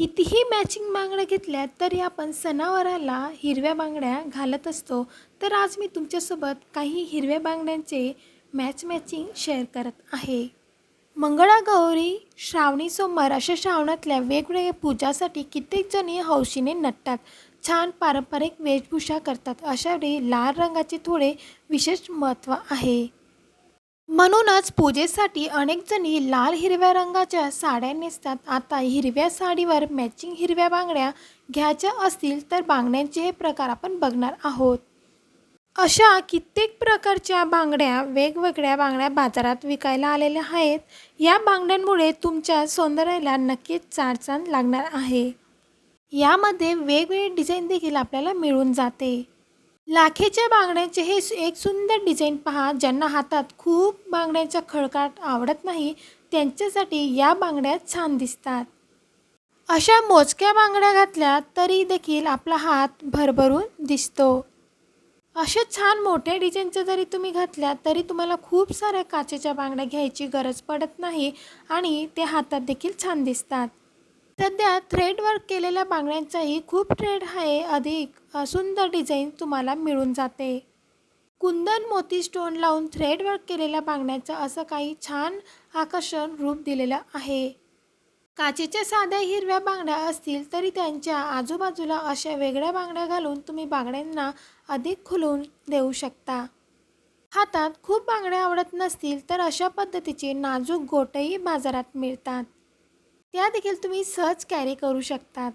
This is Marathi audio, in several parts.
कितीही मॅचिंग बांगड्या घेतल्या तरी आपण सणावाराला हिरव्या बांगड्या घालत असतो. तर आज मी तुमच्यासोबत काही हिरव्या बांगड्यांचे मॅच मॅचिंग शेअर करत आहे. मंगळागौरी श्रावणी सोमवार अशा श्रावणातल्या वेगवेगळ्या पूजासाठी कित्येक जणी हौशीने नटतात. छान पारंपरिक वेशभूषा करतात. अशावेळी लाल रंगाचे थोडे विशेष महत्त्व आहे. म्हणूनच पूजेसाठी अनेक जणी लाल हिरव्या रंगाच्या साड्या नेसतात. आता हिरव्या साडीवर मॅचिंग हिरव्या बांगड्या घ्यायच्या असतील तर बांगड्यांचे हे प्रकार आपण बघणार आहोत. अशा कित्येक प्रकारच्या बांगड्या वेगवेगळ्या बांगड्या बाजारात विकायला आलेल्या आहेत. या बांगड्यांमुळे तुमच्या सौंदर्याला नक्कीच चारचांद लागणार आहे. यामध्ये वेगवेगळे डिझाईन देखील आपल्याला मिळून जाते. लाखेच्या बांगड्यांचे हे एक सुंदर डिझाईन पहा ज्यांना हातात खूप बांगड्यांचा खळकाट आवडत नाही त्यांच्यासाठी या बांगड्या छान दिसतात. अशा मोजक्या बांगड्या घातल्या तरी देखील आपला हात भरभरून दिसतो. अशा छान मोठ्या डिझाईनच्या जरी तुम्ही घातल्या तरी तुम्हाला खूप साऱ्या काचेच्या बांगड्या घ्यायची गरज पडत नाही आणि ते हातात देखील छान दिसतात. सध्या थ्रेडवर्क केलेल्या बांगड्यांचाही खूप ट्रेड आहे. अधिक सुंदर डिझाईन तुम्हाला मिळून जाते. कुंदन मोती स्टोन लावून थ्रेडवर्क केलेल्या बांगड्यांचं असं काही छान आकर्षण रूप दिलेलं आहे. काचेच्या साध्या हिरव्या बांगड्या असतील तरी त्यांच्या आजूबाजूला अशा वेगळ्या बांगड्या घालून तुम्ही बांगड्यांना अधिक खुलवून देऊ शकता. हातात खूप बांगड्या आवडत नसतील तर अशा पद्धतीचे नाजूक गोटही बाजारात मिळतात. त्या देखील तुम्ही सहज कॅरी करू शकतात.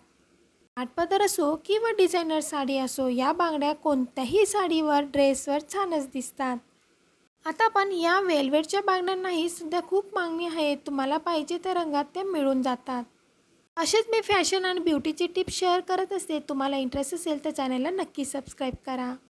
आटपदर असो किंवा डिझायनर साडी असो या बांगड्या कोणत्याही साडीवर ड्रेसवर छानच दिसतात. आता पण या वेलवेटच्या बांगड्यांनाही सध्या खूप मागणी आहे तुम्हाला पाहिजे त्या रंगात त्या मिळून जातात. असेच मी फॅशन आणि ब्युटीची टिप्स शेअर करत असते. तुम्हाला इंटरेस्ट असेल तर चॅनलला नक्की सबस्क्राईब करा.